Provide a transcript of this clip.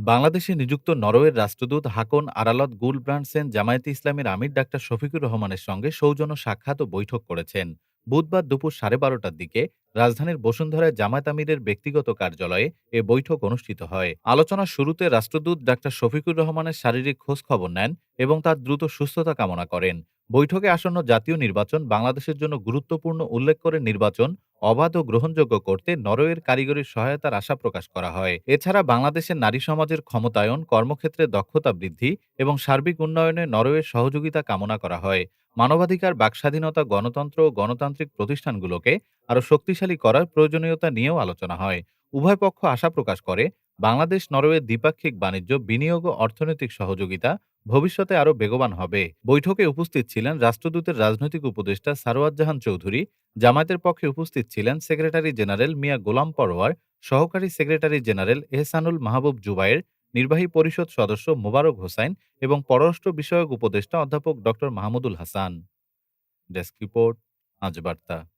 বাংলাদেশে নিযুক্ত নরওয়ের রাষ্ট্রদূত হাকন আরালত গুল ব্রান্ডসেন জামায়াতে ইসলামের আমির ডাক্তার শফিকুর রহমানের সঙ্গে সৌজন্য সাক্ষাৎ ও বৈঠক করেছেন। বুধবার দুপুর সাড়ে বারোটার দিকে রাজধানীর বসুন্ধরায় জামায়াত আমিরের ব্যক্তিগত কার্যালয়ে এ বৈঠক অনুষ্ঠিত হয়। আলোচনার শুরুতে রাষ্ট্রদূত ডাক্তার শফিকুর রহমানের শারীরিক খোঁজ খবর নেন এবং তার দ্রুত সুস্থতা কামনা করেন। বৈঠকে আসন্ন জাতীয় নির্বাচন বাংলাদেশের জন্য গুরুত্বপূর্ণ উল্লেখ করে নির্বাচন অবাধ ও গ্রহণযোগ্য করতে নরওয়ের কারিগরি সহায়তার আশা প্রকাশ করা হয়। এছাড়া বাংলাদেশের নারী সমাজের ক্ষমতায়ন, কর্মক্ষেত্রে দক্ষতা বৃদ্ধি এবং সার্বিক উন্নয়নে নরওয়ের সহযোগিতা কামনা করা হয়। মানবাধিকার, বাকস্বাধীনতা, গণতন্ত্র ও গণতান্ত্রিক প্রতিষ্ঠানগুলোকে আরও শক্তিশালী করার প্রয়োজনীয়তা নিয়েও আলোচনা হয়। উভয় পক্ষ আশা প্রকাশ করে বাংলাদেশ, নরওয়ের দ্বিপাক্ষিক বাণিজ্য, বিনিয়োগ ও অর্থনৈতিক সহযোগিতা ভবিষ্যতে আরও বেগবান হবে। বৈঠকে উপস্থিত ছিলেন রাষ্ট্রদূতের রাজনৈতিক উপদেষ্টা সারোয়ার জাহান চৌধুরী, জামায়াতের পক্ষে উপস্থিত ছিলেন সেক্রেটারি জেনারেল মিয়া গোলাম পরোয়ার, সহকারী সেক্রেটারি জেনারেল এহসানুল মাহবুব জুবায়ের নির্বাহী পরিষদ সদস্য মোবারক হোসাইন এবং পররাষ্ট্র বিষয়ক উপদেষ্টা অধ্যাপক ড মাহমুদুল হাসান। ডেস্ক রিপোর্ট, আজ বার্তা।